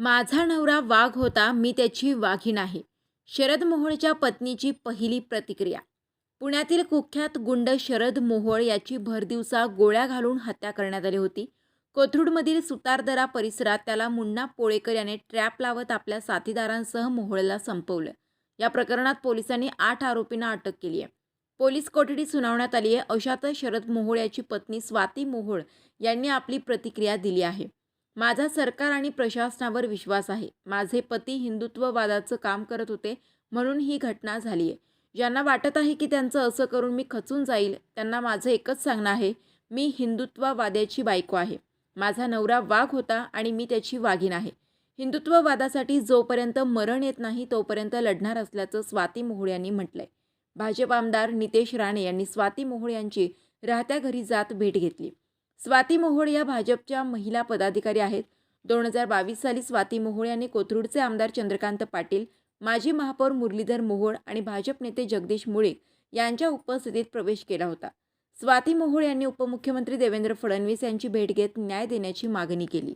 माझा नवरा वाघ होता मी त्याची वाघीण आहे शरद मोहोळच्या पत्नीची पहिली प्रतिक्रिया. पुण्यातील कुख्यात गुंड शरद मोहोळ याची भरदिवसा गोळ्या घालून हत्या करण्यात आली होती. कोथरूडमधील सुतारदरा परिसरात त्याला मुन्ना पोळेकर याने ट्रॅप लावत आपल्या साथीदारांसह मोहोळला संपवलं. या प्रकरणात पोलिसांनी आठ आरोपींना अटक केली आहे. पोलीस कोठडी सुनावण्यात आली आहे अशातच शरद मोहोळ याची पत्नी स्वाती मोहोळ यांनी आपली प्रतिक्रिया दिली आहे. माझा सरकार आणि प्रशासनावर विश्वास आहे. माझे पती हिंदुत्ववादाचं काम करत होते म्हणून ही घटना झाली आहे. ज्यांना वाटत आहे की त्यांचं असं करून मी खचून जाईल त्यांना माझं एकच सांगणं आहे मी हिंदुत्ववाद्याची बायको आहे. माझा नवरा वाघ होता आणि मी त्याची वाघीण आहे. हिंदुत्ववादासाठी जोपर्यंत मरण येत नाही तोपर्यंत लढणार असल्याचं स्वाती मोहोळ यांनी म्हटलंय. भाजप आमदार नितेश राणे यांनी स्वाती मोहोळ यांची राहत्या घरी जात भेट घेतली. स्वाती मोहोळ या भाजपच्या महिला पदाधिकारी आहेत. दोन हजार बावीस साली स्वाती मोहोळ यांनी कोथरूडचे आमदार चंद्रकांत पाटील माजी महापौर मुरलीधर मोहोळ आणि भाजप नेते जगदीश मुळे यांच्या उपस्थितीत प्रवेश केला होता. स्वाती मोहोळ यांनी उपमुख्यमंत्री देवेंद्र फडणवीस यांची भेट घेत न्याय देण्याची मागणी केली.